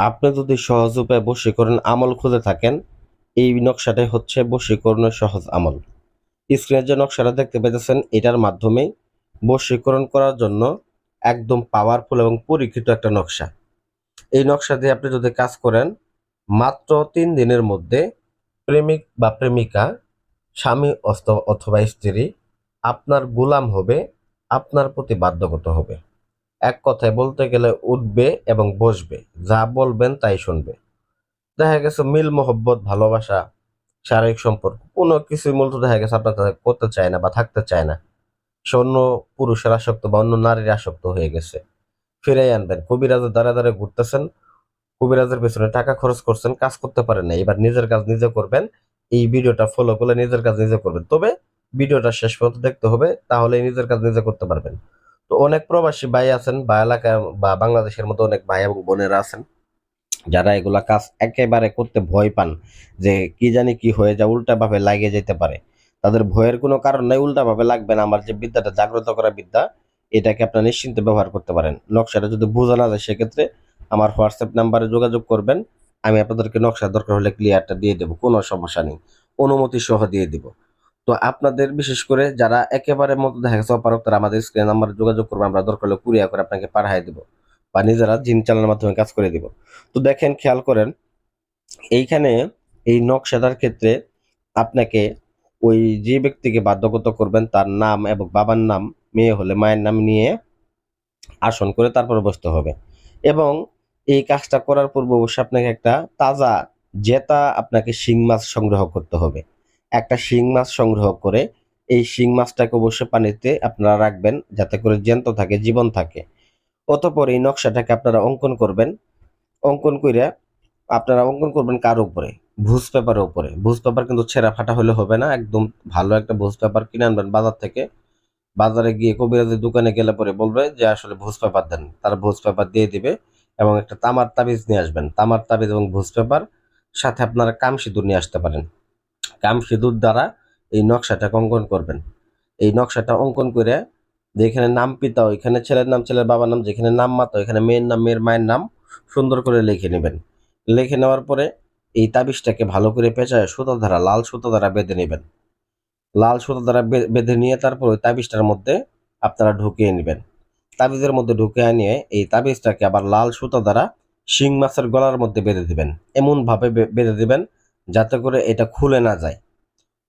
আপনি যদি সহজ উপায়ে বশীকরণ আমল খুঁজে থাকেন, এই নকশাটাই হচ্ছে বশীকরণের সহজ আমল। স্ক্রিনে যে নকশাটা দেখতে পেতেছেন এটার মাধ্যমে বশীকরণ করার জন্য একদম পাওয়ারফুল এবং পরীক্ষিত একটা নকশা। এই নকশা দিয়ে আপনি যদি কাজ করেন, মাত্র তিন দিনের মধ্যে প্রেমিক বা প্রেমিকা, স্বামী অথবা স্ত্রী, আপনার গোলাম হবে, আপনার প্রতি বাধ্যগত হবে। এক কথায় বলতে গেলে উঠবে এবং বসবে। যা বলবেন তাই শুনবে। দেখা গেছে মিল, মোহব্বত, ভালোবাসা, শারীরিক সম্পর্ক, কোনো কিছুই মূলত দেখা গেছে আপনার সাথে করতে চায় না বা থাকতে চায় না। সে অন্য পুরুষের আসক্ত বা অন্য নারীর আসক্ত হয়ে গেছে। ফিরাই আনবেন। কবিরাজের দ্বারা দ্বারা ঘুরতেছেন। কবিরাজের পেছনে টাকা খরচ করছেন, কাজ করতে পারেন না। এবার নিজের কাজ নিজে করবেন। এই ভিডিওটা ফলো করলে নিজের কাজ নিজে করবেন। তবে ভিডিওটা শেষ পর্যন্ত দেখতে হবে তাহলে নিজের কাজ নিজে করতে পারবেন। তো অনেক প্রবাসী ভাই আছেন, বা এলাকায়, বা বাংলাদেশের মতো অনেক ভাই এবং বোনেরা আছেন, যারা এগুলা কাজ একেবারে করতে ভয় পান যে কি জানি কি হয়ে যায় উল্টা ভাবে লাগে যেতে পারে। তাদের ভয়ের কোনো কারণ নাই উল্টা ভাবে লাগবে না। আমার যে বিদ্যাটা, জাগ্রত করা বিদ্যা, এটাকে আপনার নিশ্চিন্তে ব্যবহার করতে পারেন। নকশাটা যদি বোঝা না যায়, সেক্ষেত্রে আমার হোয়াটসঅ্যাপ নাম্বারে যোগাযোগ করবেন। আমি আপনাদেরকে নকশা দরকার হলে ক্লিয়ারটা দিয়ে দেবো, কোনো সমস্যা নেই। অনুমতি সহ দিয়ে দিব। তো আপনাদের বিশেষ করে যারা একেবারে মতো দেখা গেছে অপারক, তারা আমাদের স্ক্রিন নাম্বারে যোগাযোগ করবে, আমরা দরকার হলে কুরিয়া করে আপনাকে পাঠাই দিব বা নিজেরা জিন চালানোর মাধ্যমে কাজ করে দিব। তো দেখেন, খেয়াল করেন, এইখানে এই নকশাটার ক্ষেত্রে আপনাকে ওই যে ব্যক্তিকে বাধ্যগত করবেন, তার নাম এবং বাবার নাম, মেয়ে হলে মায়ের নাম নিয়ে আসন করে তারপরে বসতে হবে। এবং এই কাজটা করার পূর্বে অবশ্যই আপনাকে একটা তাজা জেতা, আপনাকে শিং মাছ সংগ্রহ করতে হবে। একটা শিং মাছ সংগ্রহ করে এই শিং মাছটাকে অবশ্যই পানিতে আপনারা রাখবেন যাতে করে জ্যান্ত থাকে, জীবন থাকে। অতঃপর এই নকশাটাকে আপনারা অঙ্কন করবেন। অঙ্কন করে আপনারা অঙ্কন করবেন কার উপরে? ভুজ পেপারের উপরে। ভুজ পেপার কিন্তু ছেঁড়া ফাটা হলে হবে না, একদম ভালো একটা ভুজ পেপার কিনে আনবেন বাজার থেকে। বাজারে গিয়ে কবিরাজের দোকানে গেলে পরে বলবে যে, আসলে ভুজ পেপার দেন। তারা ভুজ পেপার দিয়ে দিবে এবং একটা তামার তাবিজ নিয়ে আসবেন। তামার তাবিজ এবং ভুজ পেপার সাথে আপনারা কাম সিঁদুর নিয়ে আসতে পারেন। কাম সিঁদুর দ্বারা এই নকশাটাকে অঙ্কন করবেন। এই নকশাটা অঙ্কন করে যেখানে নাম পিতা ওইখানে ছেলের নাম, ছেলের বাবার নাম, যেখানে নাম মাতা ওইখানে মেয়ের নাম, মেয়ের মায়ের নাম সুন্দর করে লিখে নেবেন। লিখে নেওয়ার পরে এই তাবিজটাকে ভালো করে পেঁচায় সুতা দ্বারা, লাল সুতা দ্বারা বেঁধে নেবেন। লাল সুতা দ্বারা বেঁধে নিয়ে তারপর ওই তাবিজটার মধ্যে আপনারা ঢুকিয়ে নেবেন। তাবিজের মধ্যে ঢুকিয়ে নিয়ে এই তাবিজটাকে আবার লাল সুতা দ্বারা শিং মাছের গলার মধ্যে বেঁধে দিবেন। এমন ভাবে বে- বেঁধে দিবেন যাতে করে এটা খুলে না যায়।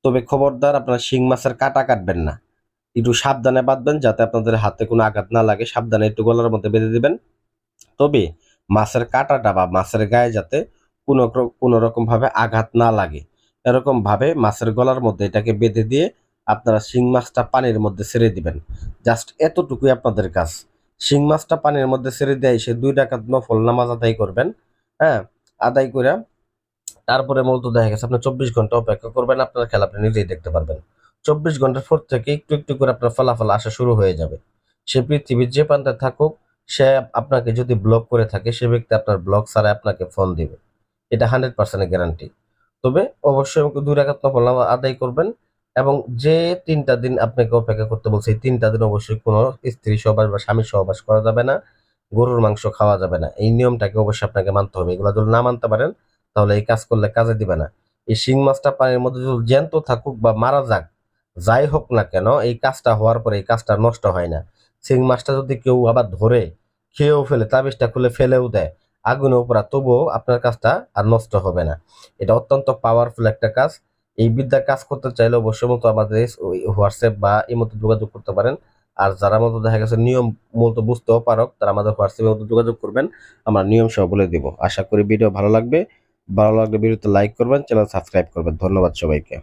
তবে খবরদার, আপনারা শিং মাছের কাটা কাটবেন না। একটু সাবধানে বাঁধবেন যাতে আপনাদের হাতে কোনো আঘাত না লাগে। সাবধানে একটু গলার মধ্যে বেঁধে দেবেন। তবে মাছের কাঁটাটা বা মাছের গায়ে যাতে কোনো কোনো রকম ভাবে আঘাত না লাগে। এরকম ভাবে মাছের গলার মধ্যে এটাকে বেঁধে দিয়ে আপনারা শিং মাছটা পানির মধ্যে ছেড়ে দিবেন। জাস্ট এতটুকুই আপনাদের কাজ। শিং মাছটা পানির মধ্যে ছেড়ে দিয়ে এসে দুই ডাকাত নফল নামাজ আদায় করবেন। হ্যাঁ আদায় করে তারপরে মূলত দেখা গেছে, আপনি চব্বিশ ঘণ্টা অপেক্ষা করবেন, আপনার খেলা আপনি নিজেই দেখতে পারবেন। চব্বিশ ঘণ্টার পর থেকে একটু একটু করে আপনার ফলাফল আসা শুরু হয়ে যাবে। সে পৃথিবীর যে প্রান্তে থাকুক, সে আপনাকে যদি ব্লক করে থাকে, সে ব্যক্তি আপনার ব্লক ছাড়া আপনাকে ফোন দিবে। এটা হান্ড্রেড পার্সেন্ট গ্যারান্টি তবে অবশ্যই আমাকে দুই রাখাত নফল আদায় করবেন এবং যে তিনটা দিন আপনাকে অপেক্ষা করতে বলছে, এই তিনটা দিন অবশ্যই কোনো স্ত্রী সহবাস বা স্বামী সহবাস করা যাবে না, গরুর মাংস খাওয়া যাবে না। এই নিয়মটাকে অবশ্যই আপনাকে মানতে হবে। এগুলো যদি না মানতে পারেন তাহলে এই কাজ করলে কাজে দিবে না। এই শিং মাছটা পানির মধ্যে জ্যান্ত থাকুক বা মারা যাক, যাই হোক না কেন, এই কাজটা হওয়ার পরে এই কাজটা নষ্ট হয় না। শিং মাছটা যদি কেউ আবার ধরে খেয়েও ফেলে, তাবিজটা খুলে ফেলেও দেয়, আগুনে উপরা তবুও আপনার কাজটা আর নষ্ট হবে না। এটা অত্যন্ত পাওয়ারফুল একটা কাজ। এই বিদ্যা কাজ করতে চাইলে অবশ্যই মতো আমাদের হোয়াটসঅ্যাপ বা এই মতো যোগাযোগ করতে পারেন। আর যারা মতো দেখা গেছে নিয়ম মূলত বুঝতেও পারক, তারা আমাদের হোয়াটসঅ্যাপে মতো যোগাযোগ করবেন। আমরা নিয়ম সহ বলে দিব। আশা করি ভিডিও ভালো লাগবে। ভালো লাগলে ভিডিওতে লাইক করবেন চ্যানেল সাবস্ক্রাইব করবেন। ধন্যবাদ সবাইকে।